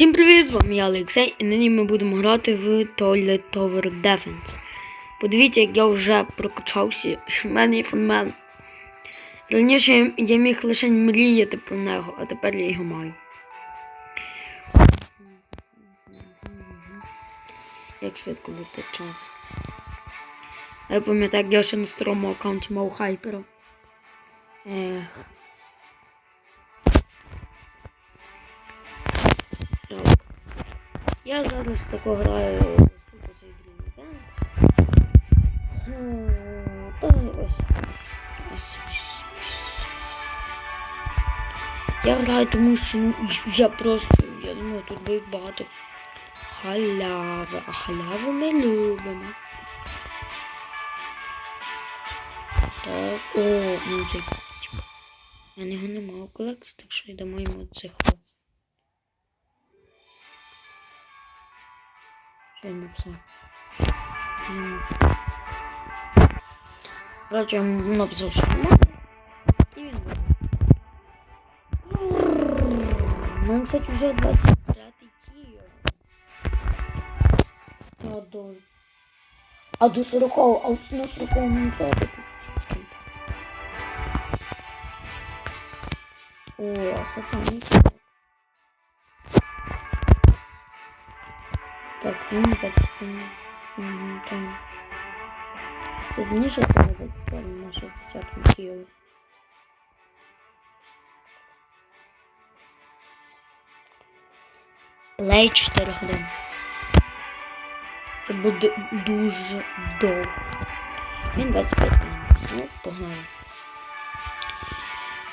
Всім привіт, з вами я Олексій, і нині ми будемо грати в Toilet Tower Defense. Подивіться, як я вже прокачався, в мене є фонмен. Раніше я- міг лише мріяти про нього, а тепер я його маю. Як швидко летить час. Я пам'ятаю, як я ще на старому аккаунті мав хайпера. Ех. Я зараз тако граю суто цей другий. Та ось. Ось. Я граю, тому що ну, я просто, я думаю, тут буде багато халяви, а халяву ми любимо. Так, о, ну це. типу, Я його не мав колекції, так що йдемо йому цих. Написав? М. Короче, я він вибрав. У мене, кстати, вже 23 тіо. А до... А до 40, а ось на 40 не. О, а це там Так. Там. Це ніже того тепер на 60 тіло. Плей 4 години. Це буде дуже довго. Він 25 минут. Ну, погнали.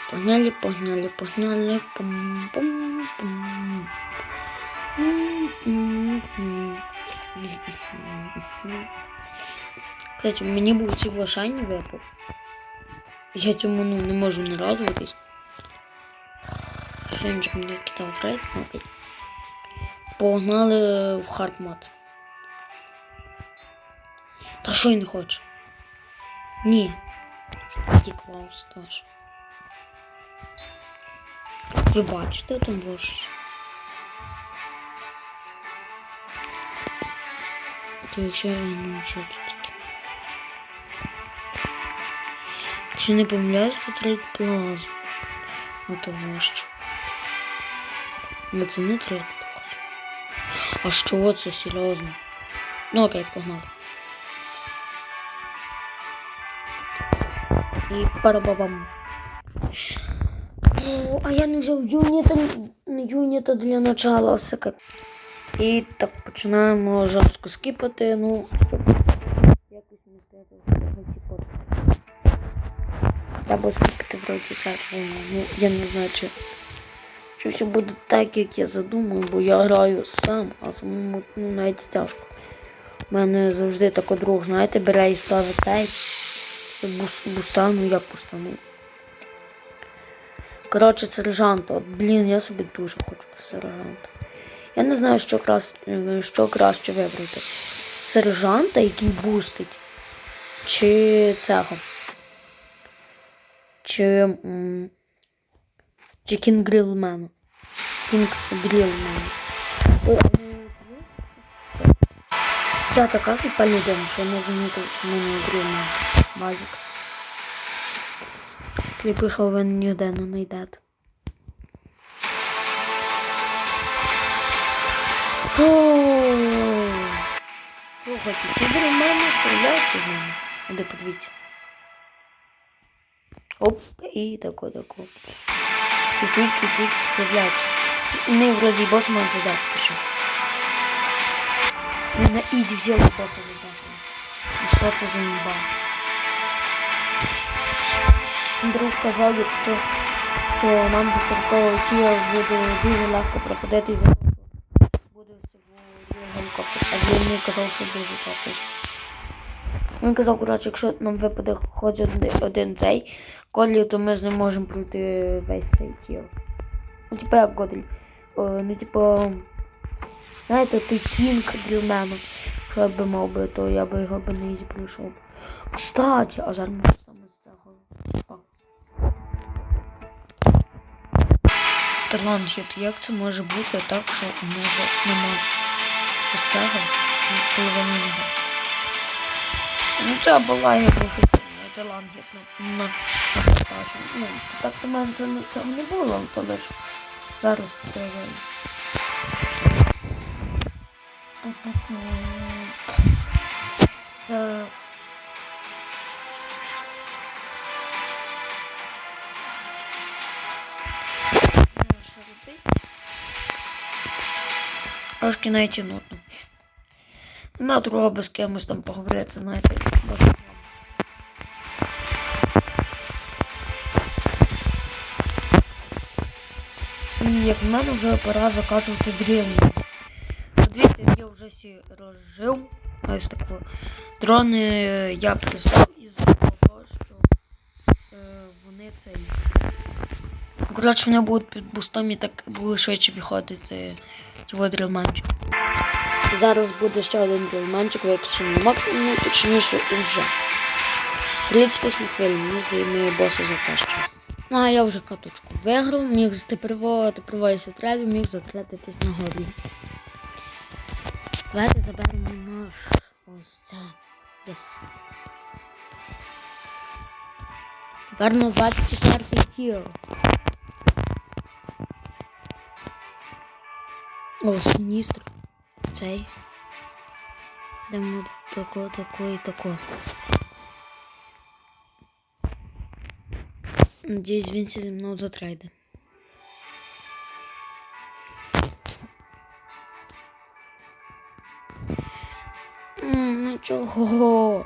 Погнали, погнали, погнали. Пум, пум, пум. Кстати, мені був ці влашання випав. Я цьому ну, не можу не радуватись. Же мені кидав рейд, ну окей. Погнали в хардмат. Та що він хоче? Ні. Це Клаус теж. Ви бачите, там було. То я ну що це таке? Якщо не помиляюсь, то трейд плаза. Ну того що. Ну це не трейд плаза. А що це серйозно? Ну окей, погнали. І парабабам. Ну, а я не взяв юніта, юніта для начала все как. І так починаємо жорстко скіпати, ну, якось не цьому типу. Треба скіпати вроді так, ну, я не знаю, чи, чи все буде так, як я задумав, бо я граю сам, а самому ну, навіть тяжко. У мене завжди тако друг, знаєте, бере і ставить тайп. Бус, буста, ну як бустану. Коротше, сержант. От, блін, я собі дуже хочу сержанта. Я не знаю, що, крас... що краще вибрати. Сержанта, який бустить, чи цього. Чи. Чи кінгрілмена. Кінгрілмена. А така супальна дема, що я не замітив, що мене грілмен. Базик. Сліпий, що ви ніде не знайдете. Слухайте, ті мене справляються з ними. Іди подивіться. Оп, і тако, тако. Чуть-чуть, чуть-чуть справляються. У них вроді бос має задати пише. Ми на ізі взяли боса задати. І що це за імба? Друг казав, що, що нам до 40 тіра буде дуже легко проходити і гелікоптер. А він мені казав, що дуже топовий. Він казав, коротше, якщо нам випаде хоч один, один цей кодлі, то ми з ним можемо пройти весь цей тір. Ну, типа як кодлі. Ну, типа, знаєте, той кінг для мене. Що я би мав би, то я би його би не пройшов. Кстати, а зараз ми саме з цього. Мастерланд Як це може бути так, що у нього нема ось цього половини? Ну це була я лангет на, передачу. Ну, так до мене це, не- цього не було, то лиш зараз. Зараз. Ну? Трошки навіть і Нема другого без кимось там поговорити, знаєте. І як в мене вже пора закачувати древні. Дивіться, я вже всі розжив. Ось таку. Дрони е, я писав із-за того, що е, вони цей. Коротше, вони будуть під бустом і так буде швидше виходити його дрелманчик. Зараз буде ще один дрелманчик, випущений максимум, ну, точніше уже. 38 хвилин, мені здається, ми боса затащимо. Ну, а я вже каточку виграв, міг войся треві, міг затратитись на горлі. Давайте заберемо наш ось це. Єс. Тепер на 24 тіло. О, синістр. Цей. Дамо тако, тако і тако. Надіюсь, він зі мною затрейде. М, Ну чого?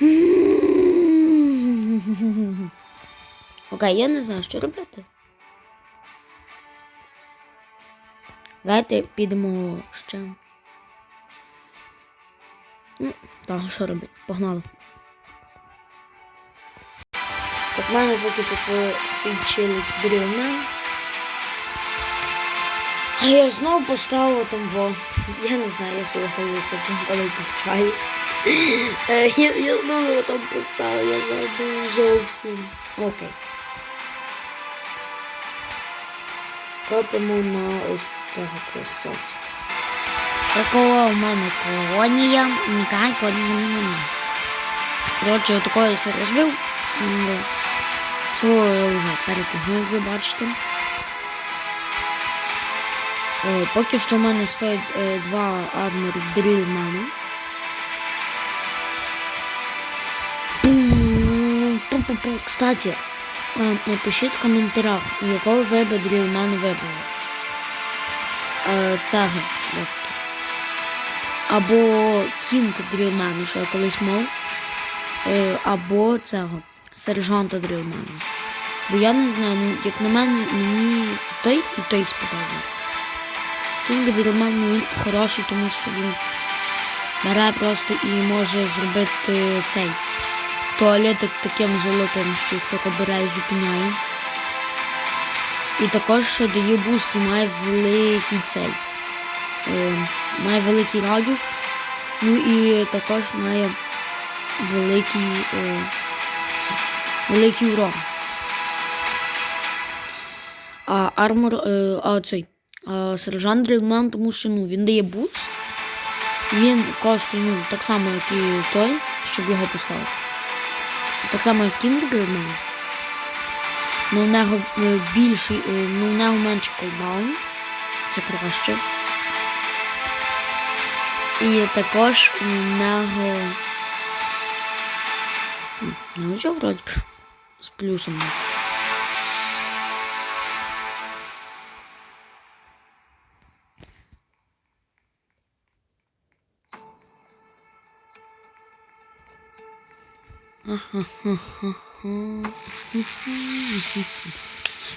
Окей, я не знаю, що робити. Давайте підемо ще. Ну, так, що робити? Погнали. В мене поки тут стоїть чилик дрівмен. А я знову поставила там во. Я не знаю, я свого потім коли повчаю. Е, Я, я знову там поставив, я забув зовсім. Окей. Копимо на ось цього красавця. Такого в мене колонія. Нікай колонія. Коротше, такого я все розвив. Цього я вже перетягнув, як ви бачите. Е, Поки що в мене стоїть е, два армор дрілмени. Пу-пу-пу. Кстати, е, напишіть в коментарях, якого ви би дрілмен вибрали. Е, Цего. Або Кінг дрілмену, що я колись мав. Е, Або цього. Сержанта дрілмена. Бо я не знаю, ну, як на мене, мені той і той сподобав. Кінг дрілмен ну, він хороший, тому що він бере просто і може зробити цей туалетик таким золотим, що хто і зупиняє. І також ще дає буст і має великий цей. Е, має великий радіус. Ну і також має великий, е, великий урон. А армор, е, а цей, а сержант Дрілман, тому що ну, він дає буст. Він коштує ну, так само, як і той, щоб його поставити. Так само, як Кінг Дрілман. Ну, в нього е, більший, е, ну, в нього менше колбаун. Це краще. І також в нього. Ну, все вроді з плюсом.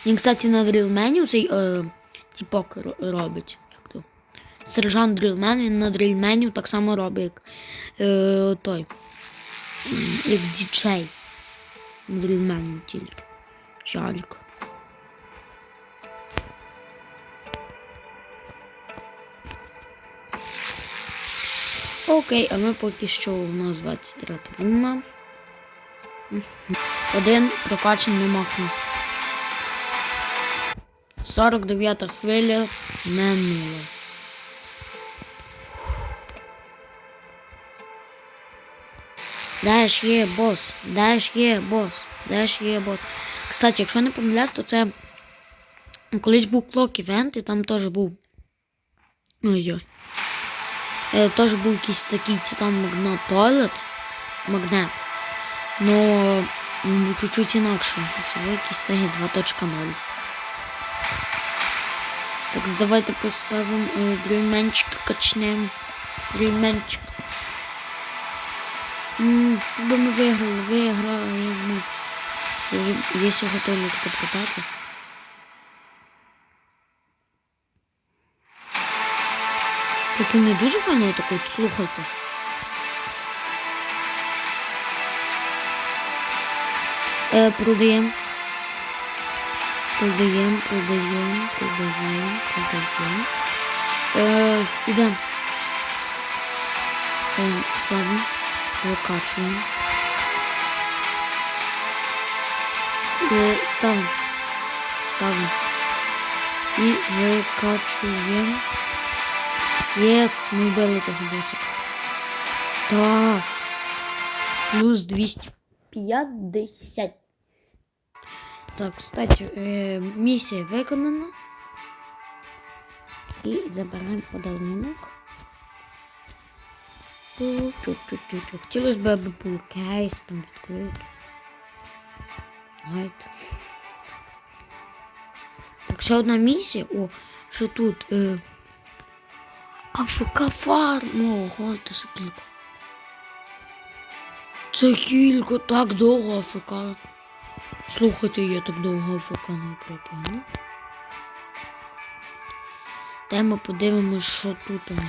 Він, кстати, на дрілмені цей е, тіпок робить. Як то? Сержант дрілмен, він на дрілмені так само робить, як е, той. Як діджей. На дрілмені тільки. Жалько. Окей, а ми поки що у нас 23 рівна. Один прокачаний максимум. 49 хвиля минула. Де ж є бос? Ж є бос? Ж є бос? Кстати, якщо не помиляюсь, то це колись був клок івент, і там теж був. Ой-ой. Е, теж був якийсь такий це там магнат туалет. Магнет. Но чуть-чуть інакше. Це якийсь стегі 2.0. Так, давайте поставимо е, дрельменчик качнем. Дрельменчик. М, Бо ми виграли, виграємо. Є сьогодні підкатати. Таке не дуже файно так от слухайте. Е, продаємо. Продаємо, продаємо, продаємо, продаємо. Е, ідемо. Е, ставимо. Викачуємо. С- е, Ставимо. Ставимо. І викачуємо. Єс, ми вбили того босика. Так. Плюс 250. Так, кстати, е, місія виконана. І забираємо подарунок. Хотілося б, аби був кейс там відкрити. Гайд. Так, ще одна місія. О, що тут? Е, АФК фарм. Ого, це за кілька. Це так довго АФК. Слухайте, я так довго АФК не протягну. Де подивимось, що тут у нас.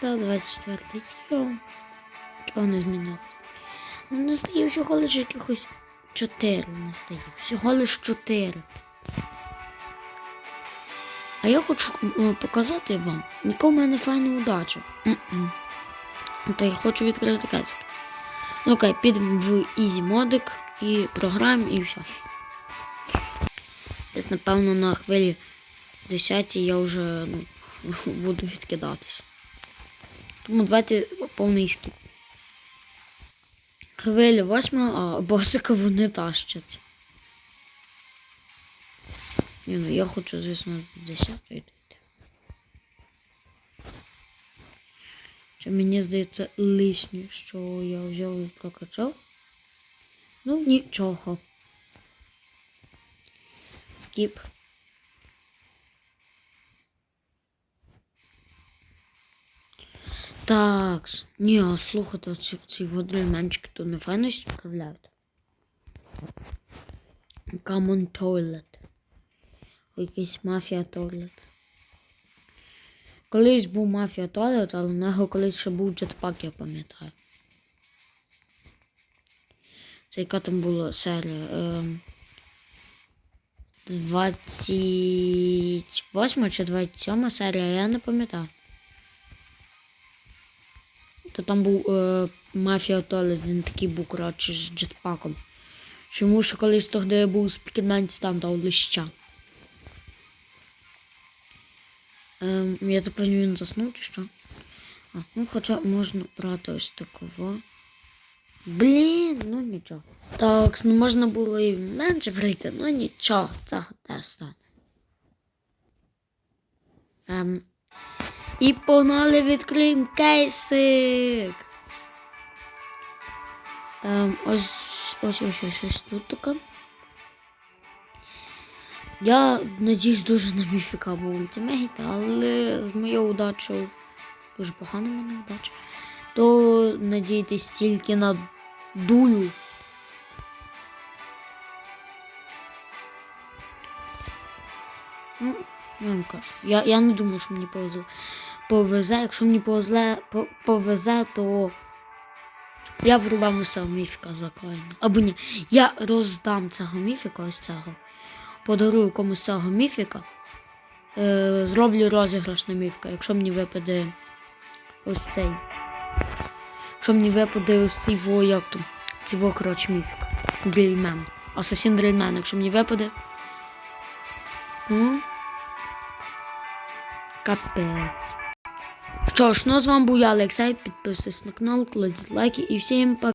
Та 24 тіло. Його не змінив. Ну, не стає всього лише якихось 4 не стає. Всього лише 4. А я хочу е, показати вам, яка в мене файна удача. Та я хочу відкрити касик. Ну окей, підемо в Easy модик і програємо і все. Десь, напевно, на хвилі 10 я вже ну, буду відкидатись. Тому давайте повний скіп. Хвиля 8, а босика вони тащать. Ні, ну я хочу, звісно, 50 йти. Що мені здається лишнє, що я взяв і прокачав. Ну, нічого. Скіп. Так, ні, а слухайте, ці, ці водельменчики то не файно справляють. Common Toilet. Якийсь мафія туалет. Колись був мафія туалет, але в нього колись ще був джетпак, я пам'ятаю. Це яка там була серія? Ем, 28 чи 27 серія, я не пам'ятаю. То там був е, мафія туалет, він такий був, коротше, з джетпаком. Чому що колись тоді був спікермен, там дав лища. Ем, я запевню, він заснув чи що? А, ну хоча можна брати ось такого. Блін, ну нічого. Так, ну можна було і менше прийти, ну нічого, це теж стане. Ем, і погнали відкриємо кейсик. Ем, ось, ось, ось, ось, ось тут така. Я надіюсь дуже на міфіка був ультимейт, але з моєю удачею дуже погана мене удача. То надійтесь тільки на дулю. Ну, я кажу. Я, я не думаю, що мені повезе. Повезе, якщо мені повезе, по- повезе, то я врубам усього міфіка за крайне. Або ні, я роздам цього міфіка ось цього подарую комусь цього міфіка. Е, зроблю розіграш на міфіка, якщо мені випаде ось цей. Якщо мені випаде ось цей во, як там, цей во, коротше, міфік. Геймен. Асасін Дрейнмен, якщо мені випаде. Ну. Капець. Що ж, ну з вами був я, Олексій. Підписуйтесь на канал, кладіть лайки і всім пока.